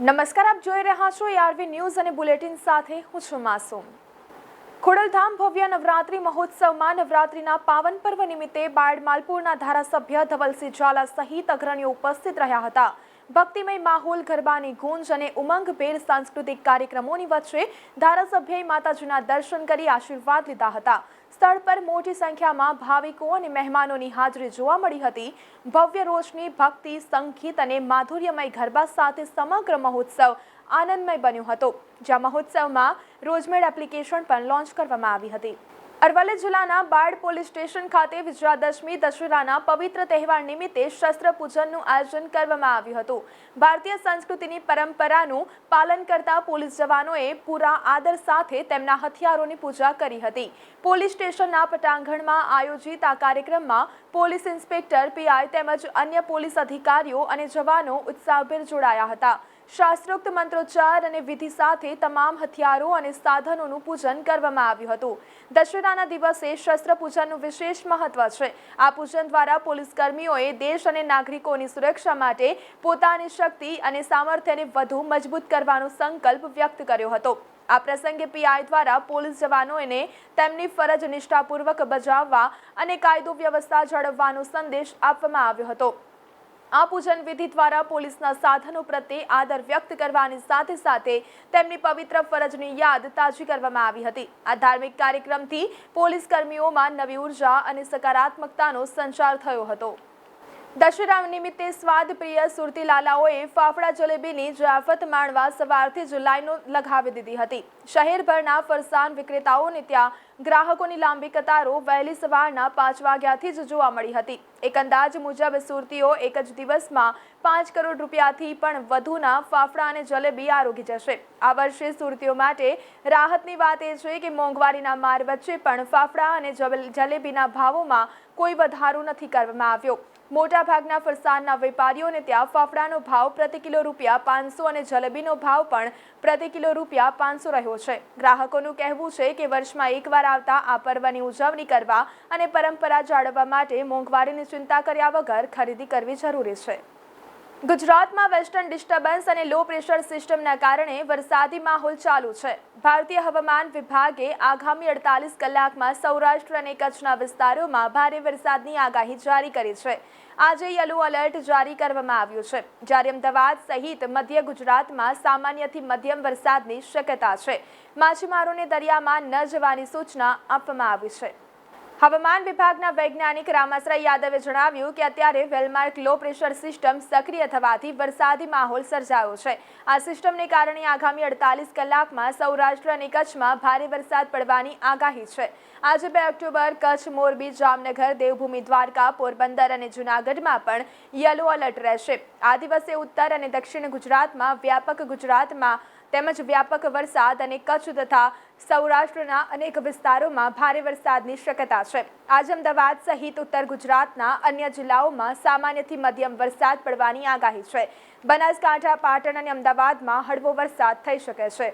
નમસ્કાર, આપ જોઈ રહ્યા છો આરવી ન્યૂઝ અને બુલેટિન સાથે હું છું માસુમ. ખોડલધામ ભવ્ય નવરાત્રી મહોત્સવમાં નવરાત્રીના પાવન પર્વ નિમિત્તે બાયડ માલપુરના ધારાસભ્ય ધવલસિંહ ઝાલા સહિત અગ્રણીઓ ઉપસ્થિત રહ્યા હતા. ભક્તિમય માહોલ, ગરબાની ગુંજ અને ઉમંગભેર સાંસ્કૃતિક કાર્યક્રમોની વચ્ચે ધારાસભ્યએ માતાજીના દર્શન કરી આશીર્વાદ લીધા હતા. સ્થળ પર મોટી સંખ્યામાં ભાવિકો અને મહેમાનોની હાજરી જોવા મળી હતી. ભવ્ય રોશની, ભક્તિ, સંગીત અને માધુર્યમય ગરબા સાથે સમગ્ર મહોત્સવ આનંદમય બન્યો હતો, જ્યાં મહોત્સવમાં રોજમેડ એપ્લિકેશન પણ લોન્ચ કરવામાં આવી હતી. અરવલ્લી જિલ્લાના બાળ પોલીસ સ્ટેશન ખાતે વિજયાદશમી દશેરાના પવિત્ર તહેવાર નિમિત્તે શસ્ત્ર પૂજનનું આયોજન કરવામાં આવ્યું હતું. ભારતીય સંસ્કૃતિની પરંપરાનું પાલન કરતા પોલીસ જવાનોએ પૂરા આદર સાથે તેમના હથિયારોની પૂજા કરી હતી. પોલીસ સ્ટેશનના પટાંગણમાં આયોજિત આ કાર્યક્રમમાં પોલીસ ઇન્સ્પેક્ટર પીઆઈ તેમજ અન્ય પોલીસ અધિકારીઓ અને જવાનો ઉત્સાહભેર જોડાયા હતા. શાસ્ત્રોક્ત મંત્રોચ્ચાર અને વિધિ સાથે તમામ હથિયારો અને સાધનોનું પૂજન કરવામાં આવ્યું હતું. દશેરાના દિવસે શસ્ત્ર પૂજનનું વિશેષ મહત્વ છે. આ પૂજન દ્વારા પોલીસ કર્મીઓએ દેશ અને નાગરિકોની સુરક્ષા માટે પોતાની શક્તિ અને સામર્થ્યને વધુ મજબૂત કરવાનો સંકલ્પ વ્યક્ત કર્યો હતો. આ પ્રસંગે પીઆઈ દ્વારા પોલીસ જવાનોને તેમની ફરજ નિષ્ઠાપૂર્વક બજાવવા અને કાયદો વ્યવસ્થા જાળવવાનો સંદેશ આપવામાં આવ્યો હતો. આ પૂજન વિધિ દ્વારા પોલીસના સાધનો પ્રત્યે આદર વ્યક્ત કરવાની સાથે સાથે તેમની પવિત્ર ફરજની યાદ તાજી કરવામાં આવી હતી. આ ધાર્મિક કાર્યક્રમથી પોલીસ કર્મીઓમાં નવી ઊર્જા અને સકારાત્મકતાનો સંચાર થયો હતો. દશેરા નિમિત્તે સ્વાદ પ્રિય સુરતી લાલાઓએ ફાફડા જલેબીની જાફત માણવા સવારથી જ લગાવી દીધી હતી. શહેરભરના ફરસાણ વિક્રેતાઓને ત્યાં ગ્રાહકોની લાંબી કતારો વહેલી સવારના પાંચ વાગ્યાથી જ જોવા મળી હતી. એક અંદાજ મુજબ સુરતીઓ એક જ દિવસમાં પાંચ કરોડ રૂપિયાથી પણ વધુના ફાફડા અને જલેબી આરોગી જશે. આ વર્ષે સુરતીઓ માટે રાહતની વાત એ છે કે મોંઘવારીના માર વચ્ચે પણ ફાફડા અને જલેબીના ભાવોમાં કોઈ વધારો નથી કરવામાં આવ્યો. મોટાભાગના ફરસાણના વેપારીઓને ત્યાં ફાફડાનો ભાવ પ્રતિ કિલો રૂપિયા પાંચસો અને જલેબીનો ભાવ પણ પ્રતિ કિલો રૂપિયા પાંચસો રહ્યો છે. ગ્રાહકોનું કહેવું છે કે વર્ષમાં એકવાર આવતા આ પર્વની ઉજવણી કરવા અને પરંપરા જાળવવા માટે મોંઘવારીની ચિંતા કર્યા વગર ખરીદી કરવી જરૂરી છે. ગુજરાતમાં વેસ્ટર્ન ડિસ્ટર્બન્સ અને લો પ્રેશર સિસ્ટમના કારણે વરસાદી માહોલ ચાલુ છે. ભારતીય હવામાન વિભાગે આગામી અડતાલીસ કલાકમાં સૌરાષ્ટ્ર અને કચ્છના વિસ્તારોમાં ભારે વરસાદની આગાહી જારી કરી છે. આજે યલો એલર્ટ જારી કરવામાં આવ્યું છે. જ્યારે અમદાવાદ સહિત મધ્ય ગુજરાતમાં સામાન્યથી મધ્યમ વરસાદની શક્યતા છે. માછીમારોને દરિયામાં ન જવાની સૂચના આપવામાં આવી છે. હવામાન વિભાગના વૈજ્ઞાનિક રામાસરા યાદવે જણાવ્યું કે અત્યારે વેલમાર્ક લો પ્રેશર સિસ્ટમ સક્રિય થવાથી વરસાદી માહોલ સર્જાયો છે. આ સિસ્ટમને કારણે આગામી અડતાલીસ કલાકમાં સૌરાષ્ટ્ર અને કચ્છમાં ભારે વરસાદ પડવાની આગાહી છે. આજે બે ઓક્ટોબર કચ્છ, મોરબી, જામનગર, દેવભૂમિ, દ્વારકા, પોરબંદર અને જૂનાગઢમાં પણ યલો એલર્ટ રહેશે. આ દિવસે ઉત્તર અને દક્ષિણ ગુજરાતમાં વ્યાપક ગુજરાતમાં તેમજ વ્યાપક વરસાદ અને કચ્છ તથા સૌરાષ્ટ્રના અનેક વિસ્તારોમાં ભારે વરસાદની શક્યતા છે. આજ અમદાવાદ સહિત ઉત્તર ગુજરાતના અન્ય જિલ્લાઓમાં સામાન્યથી મધ્યમ વરસાદ પડવાની આગાહી છે. બનાસકાંઠા, પાટણ અને અમદાવાદમાં હળવો વરસાદ થઈ શકે છે.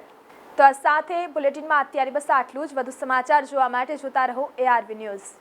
તો આ સાથે બુલેટિનમાં અત્યારે બસ આટલું જ. વધુ સમાચાર જોવા માટે જોતા રહો એઆરવી ન્યૂઝ